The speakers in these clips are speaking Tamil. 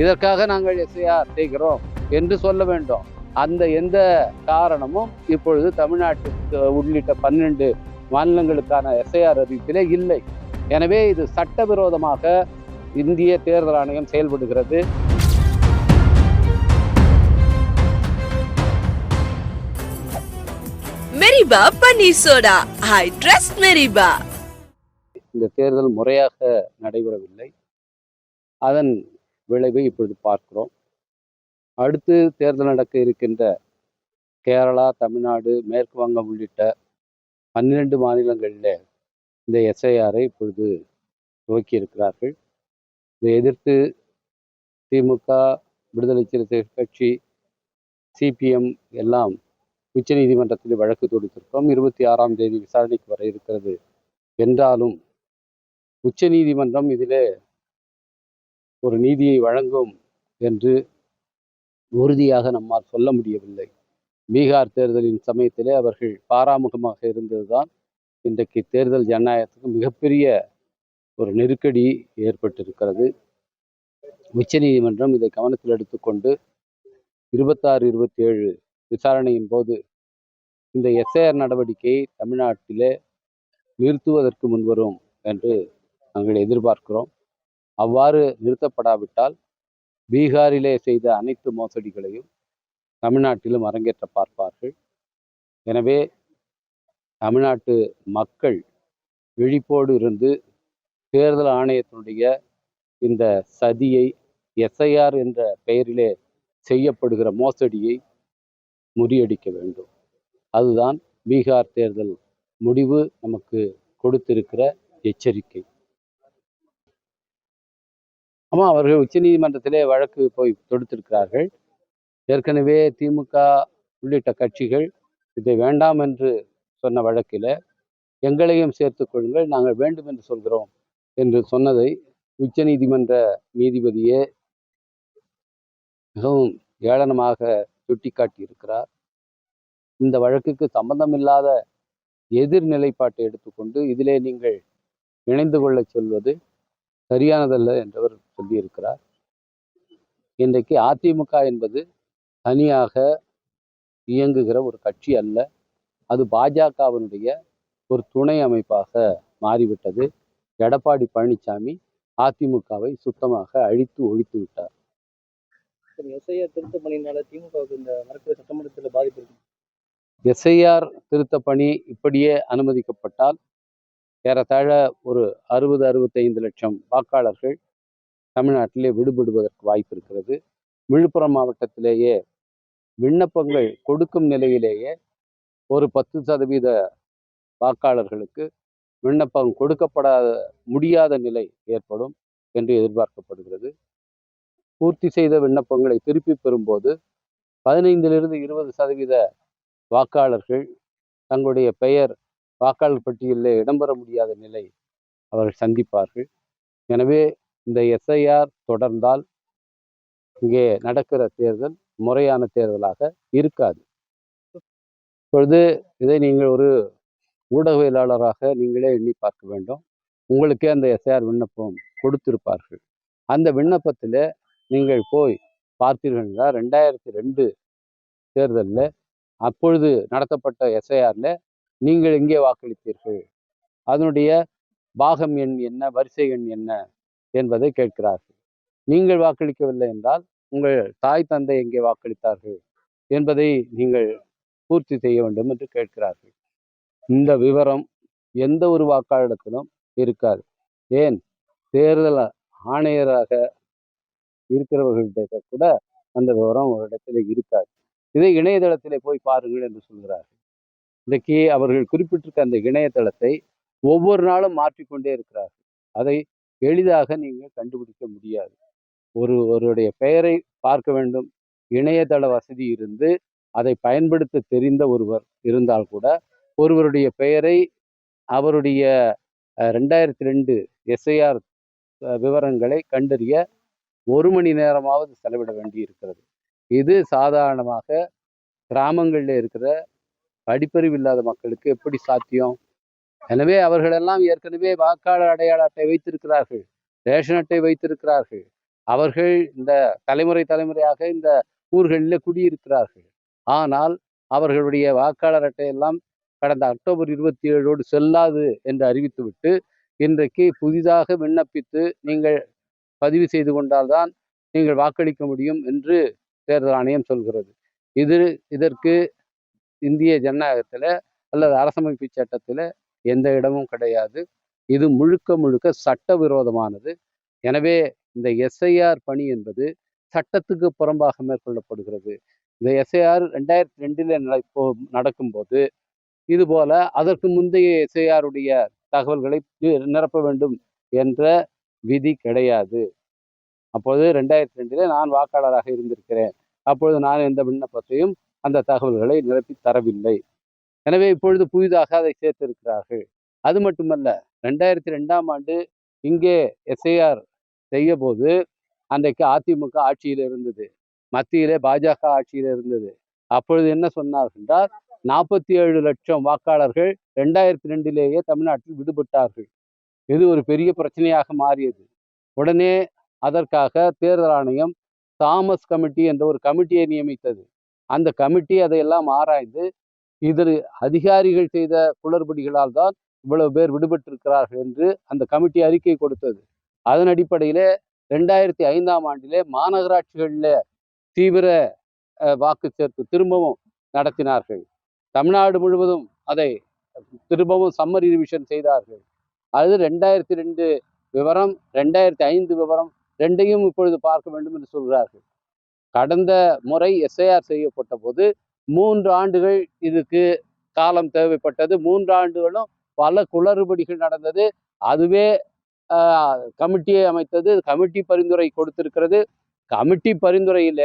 இதற்காக நாங்கள் எஸ்ஐஆர் செய்கிறோம் என்று சொல்ல வேண்டும். அந்த எந்த காரணமும் இப்பொழுது தமிழ்நாட்டுக்கு உள்ளிட்ட பன்னெண்டு மாநிலங்களுக்கான எஸ்ஐஆர் அறிவிப்பிலே இல்லை. எனவே இது சட்டவிரோதமாக இந்திய தேர்தல் ஆணையம் செயல்படுகிறது. மெரிபா பன்னீர் சோடா ஐ ட்ரஸ்ட் மெரிபா இந்த தேர்தல் முறையாக நடைபெறவில்லை. அதன் விளைவை இப்பொழுது பார்க்கிறோம். அடுத்து தேர்தல் நடக்க இருக்கின்ற கேரளா தமிழ்நாடு மேற்கு வங்கம் உள்ளிட்ட பன்னிரண்டு மாநிலங்களில் இந்த எஸ்ஐஆரை இப்பொழுது துவக்கி இருக்கிறார்கள். இதை எதிர்த்து திமுக விடுதலை சிறுத்தைகள் கட்சி சிபிஎம் எல்லாம் உச்சநீதிமன்றத்தில் வழக்கு தொடுத்திருக்கிறோம். இருபத்தி ஆறாம் தேதி விசாரணைக்கு வர இருக்கிறது. என்றாலும் உச்சநீதிமன்றம் இதிலே ஒரு நீதியை வழங்கும் என்று உறுதியாக நம்மால் சொல்ல முடியவில்லை. பீகார் தேர்தலின் சமயத்திலே அவர்கள் பாராமுகமாக இருந்ததுதான் இன்றைக்கு தேர்தல் ஜனநாயகத்துக்கு மிகப்பெரிய ஒரு நெருக்கடி ஏற்பட்டிருக்கிறது. உச்சநீதிமன்றம் இதை கவனத்தில் எடுத்துக்கொண்டு இருபத்தாறு இருபத்தி ஏழு விசாரணையின் போது இந்த எஸ்ஐஆர் நடவடிக்கையை தமிழ்நாட்டிலே நிறுத்துவதற்கு முன்வரும் என்று நாங்கள் எதிர்பார்க்கிறோம். அவ்வாறு நிறுத்தப்படாவிட்டால் பீகாரிலே செய்த அனைத்து மோசடிகளையும் தமிழ்நாட்டிலும் அரங்கேற்ற பார்ப்பார்கள். எனவே தமிழ்நாட்டு மக்கள் விழிப்போடு இருந்து தேர்தல் ஆணையத்தினுடைய இந்த சதியை எஸ்ஐஆர் என்ற பெயரிலே செய்யப்படுகிற மோசடியை முறியடிக்க வேண்டும். அதுதான் பீகார் தேர்தல் முடிவு நமக்கு கொடுத்திருக்கிற எச்சரிக்கை. ஆமாம் அவர்கள் உச்சநீதிமன்றத்திலே வழக்கு போய் தொடுத்திருக்கிறார்கள். ஏற்கனவே திமுக உள்ளிட்ட கட்சிகள் இதை வேண்டாம் என்று சொன்ன வழக்கில் எங்களையும் சேர்த்து கொள்ளுங்கள் நாங்கள் வேண்டும் என்று சொல்கிறோம் என்று சொன்னதை உச்சநீதிமன்ற நீதிபதியே மிகவும் ஏளனமாக சுட்டிக்காட்டி இருக்கிறார் இந்த வழக்குக்கு சம்பந்தமில்லாத எதிர் நிலைப்பாட்டை எடுத்துக்கொண்டு இதிலே நீங்கள் இணைந்து கொள்ளச் சொல்வது சரியானதல்ல என்றவர் சொல்லியிருக்கிறார். இன்றைக்கு அதிமுக என்பது தனியாக இயங்குகிற ஒரு கட்சி அல்ல. அது பாஜகவினுடைய ஒரு துணை அமைப்பாக மாறிவிட்டது. எடப்பாடி பழனிசாமி அதிமுகவை சுத்தமாக அழித்து ஒழித்து விட்டார். எஸ்ஐஆர் திருத்த பணியினால திமுகவுக்கு இந்த வரக்கூடிய சட்டமன்றத்தில் பாதிப்பு எஸ்ஐஆர் திருத்த பணி இப்படியே அனுமதிக்கப்பட்டால் ஏறத்தாழ ஒரு அறுபது அறுபத்தைந்து லட்சம் வாக்காளர்கள் தமிழ்நாட்டிலே விடுபடுவதற்கு வாய்ப்பு இருக்கிறது. விழுப்புரம் மாவட்டத்திலேயே விண்ணப்பங்கள் கொடுக்கும் நிலையிலேயே ஒரு பத்து சதவீத வாக்காளர்களுக்கு விண்ணப்பம் கொடுக்கப்படாத முடியாத நிலை ஏற்படும் என்று எதிர்பார்க்கப்படுகிறது. பூர்த்தி செய்த விண்ணப்பங்களை திருப்பி பெறும்போது பதினைந்திலிருந்து இருபது சதவீத வாக்காளர்கள் தங்களுடைய பெயர் வாக்காளர் பட்டியலில் இடம்பெற முடியாத நிலை அவர்கள் சந்திப்பார்கள். எனவே இந்த எஸ்ஐஆர் தொடர்ந்தால் இங்கே நடக்கிற தேர்தல் முறையான தேர்தலாக இருக்காது. இப்பொழுது இதை நீங்கள் ஒரு ஊடகவியலாளராக நீங்களே எண்ணி பார்க்க வேண்டும். உங்களுக்கே அந்த எஸ்ஐஆர் விண்ணப்பம் கொடுத்திருப்பார்கள். அந்த விண்ணப்பத்தில் நீங்கள் போய் பார்த்தீர்கள் என்றால் ரெண்டாயிரத்தி ரெண்டு தேர்தலில் அப்பொழுது நடத்தப்பட்ட எஸ்ஐஆரில் நீங்கள் எங்கே வாக்களித்தீர்கள்? அதனுடைய பாகம் எண் என்ன? வரிசை எண் என்ன? என்பதை கேட்கிறார்கள். நீங்கள் வாக்களிக்கவில்லை என்றால் உங்கள் தாய் தந்தை எங்கே வாக்களித்தார்கள்? என்பதை நீங்கள் பூர்த்தி செய்ய வேண்டும் என்று கேட்கிறார்கள். இந்த விவரம் எந்த ஒரு வாக்காளரிடத்திலும் இருக்காது. ஏன்? தேர்தல் ஆணையராக இருக்கிறவர்கள்ட்ட கூட அந்த விவரம் ஒரு இடத்துல இருக்காது. இதை இணையதளத்திலே போய் பாருங்கள் என்று சொல்கிறார்கள். இன்றைக்கு அவர்கள் குறிப்பிட்டிருக்க அந்த இணையதளத்தை ஒவ்வொரு நாளும் மாற்றிக்கொண்டே இருக்கிறார்கள். அதை எளிதாக நீங்கள் கண்டுபிடிக்க முடியாது. ஒரு ஒருவருடைய பெயரை பார்க்க வேண்டும். இணையதள வசதி இருந்து அதை பயன்படுத்த தெரிந்த ஒருவர் இருந்தால் கூட ஒருவருடைய பெயரை அவருடைய ரெண்டாயிரத்தி ரெண்டு எஸ்ஐஆர் விவரங்களை கண்டறிய ஒரு மணி நேரமாவது செலவிட வேண்டி இருக்கிறது இது சாதாரணமாக கிராமங்களில் இருக்கிற படிப்பறிவு இல்லாத மக்களுக்கு எப்படி சாத்தியம்? எனவே அவர்களெல்லாம் ஏற்கனவே வாக்காளர் அடையாள அட்டை வைத்திருக்கிறார்கள் ரேஷன் அட்டை வைத்திருக்கிறார்கள். அவர்கள் இந்த தலைமுறை தலைமுறையாக இந்த ஊர்களில் குடியிருக்கிறார்கள். ஆனால் அவர்களுடைய வாக்காளர் அட்டையெல்லாம் கடந்த அக்டோபர் இருபத்தி ஏழோடு செல்லாது என்று அறிவித்துவிட்டு இன்றைக்கு புதிதாக விண்ணப்பித்து நீங்கள் பதிவு செய்து கொண்டால்தான் நீங்கள் வாக்களிக்க முடியும் என்று தேர்தல் ஆணையம் சொல்கிறது. இது இதற்கு இந்திய ஜனநாயகத்தில் அல்லது அரசமைப்பு சட்டத்தில் எந்த இடமும் கிடையாது. இது முழுக்க முழுக்க சட்டவிரோதமானது. எனவே இந்த எஸ்ஐஆர் பணி என்பது சட்டத்துக்கு புறம்பாக மேற்கொள்ளப்படுகிறது. இந்த எஸ்ஐஆர் ரெண்டாயிரத்தி ரெண்டில் நடக்கும்போது இது போல அதற்கு முந்தைய எஸ்ஐஆருடைய தகவல்களை நிரப்ப வேண்டும் என்ற விதி கிடையாது. அப்போது ரெண்டாயிரத்தி ரெண்டில் நான் வாக்காளராக இருந்திருக்கிறேன். அப்பொழுது நான் எந்த விண்ணப்பத்தையும் அந்த தகவல்களை நிரப்பி தரவில்லை. எனவே இப்பொழுது புதிதாக அதை சேர்த்திருக்கிறார்கள். அது மட்டுமல்ல ரெண்டாயிரத்தி ரெண்டாம் ஆண்டு இங்கே எஸ்ஐஆர் செய்ய போது அன்றைக்கு அதிமுக ஆட்சியில் இருந்தது. மத்தியிலே பாஜக ஆட்சியில் இருந்தது. அப்பொழுது என்ன சொன்னார்கள் என்றால் நாற்பத்தி ஏழு லட்சம் வாக்காளர்கள் ரெண்டாயிரத்தி ரெண்டிலேயே தமிழ்நாட்டில் விடுபட்டார்கள். இது ஒரு பெரிய பிரச்சனையாக மாறியது. உடனே அதற்காக தேர்தல் ஆணையம் தாமஸ் கமிட்டி என்ற ஒரு கமிட்டியை நியமித்தது. அந்த கமிட்டி அதையெல்லாம் ஆராய்ந்து இதில் அதிகாரிகள் செய்த குளறுபடிகளால் தான் இவ்வளவு பேர் விடுபட்டிருக்கிறார்கள் என்று அந்த கமிட்டி அறிக்கை கொடுத்தது. அதன் அடிப்படையிலே ரெண்டாயிரத்தி ஐந்தாம் ஆண்டிலே மாநகராட்சிகளில் தீவிர வாக்கு சேர்ப்பு திரும்பவும் நடத்தினார்கள். தமிழ்நாடு முழுவதும் அதை திரும்பவும் சம்மர் ரிவிஷன் செய்தார்கள். அது ரெண்டாயிரத்தி ரெண்டு விவரம் ரெண்டாயிரத்தி ஐந்து விவரம் ரெண்டையும் இப்பொழுது பார்க்க வேண்டும் என்று சொல்கிறார்கள். கடந்த முறை எஸ்ஐஆர் செய்யப்பட்ட போது மூன்று ஆண்டுகள் இதுக்கு காலம் தேவைப்பட்டது. மூன்று ஆண்டுகளும் பல குளறுபடிகள் நடந்தது. அதுவே கமிட்டியை அமைத்தது கமிட்டி பரிந்துரை கொடுத்திருக்கிறது. கமிட்டி பரிந்துரையில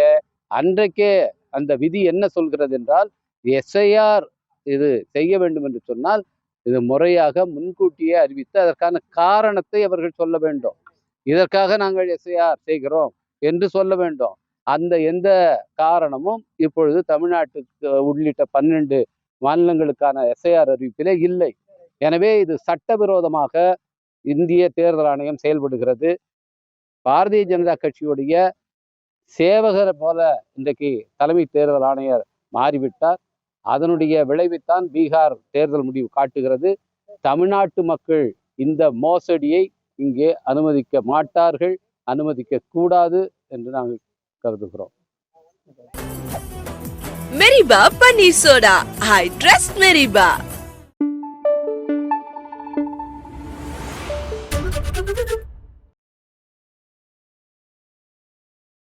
அன்றைக்கே அந்த விதி என்ன சொல்கிறது என்றால் எஸ்ஐஆர் இது செய்ய வேண்டும் என்று சொன்னால் இது முறையாக முன்கூட்டியே அறிவித்து அதற்கான காரணத்தை அவர்கள் சொல்ல வேண்டும். இதற்காக நாங்கள் எஸ்ஐஆர் செய்கிறோம் என்று சொல்ல வேண்டும். அந்த எந்த காரணமும் இப்பொழுது தமிழ்நாட்டுக்கு உள்ளிட்ட பன்னெண்டு மாநிலங்களுக்கான எஸ்ஐஆர் அறிவிப்பிலே இல்லை. எனவே இது சட்டவிரோதமாக இந்திய தேர்தல் ஆணையம் செயல்படுகிறது. பாரதிய ஜனதா கட்சியுடைய சேவகர் போல இன்றைக்கு தலைமை தேர்தல் ஆணையர் மாறிவிட்டார். அதனுடைய விளைவைத்தான் பீகார் தேர்தல் முடிவு காட்டுகிறது. தமிழ்நாட்டு மக்கள் இந்த மோசடியை இங்கே அனுமதிக்க மாட்டார்கள் அனுமதிக்க கூடாது என்று நாங்கள் கருதுகிறோம். மெரிபா பன்னீர் சோடா ஐ ட்ரஸ்ட் மெரிபா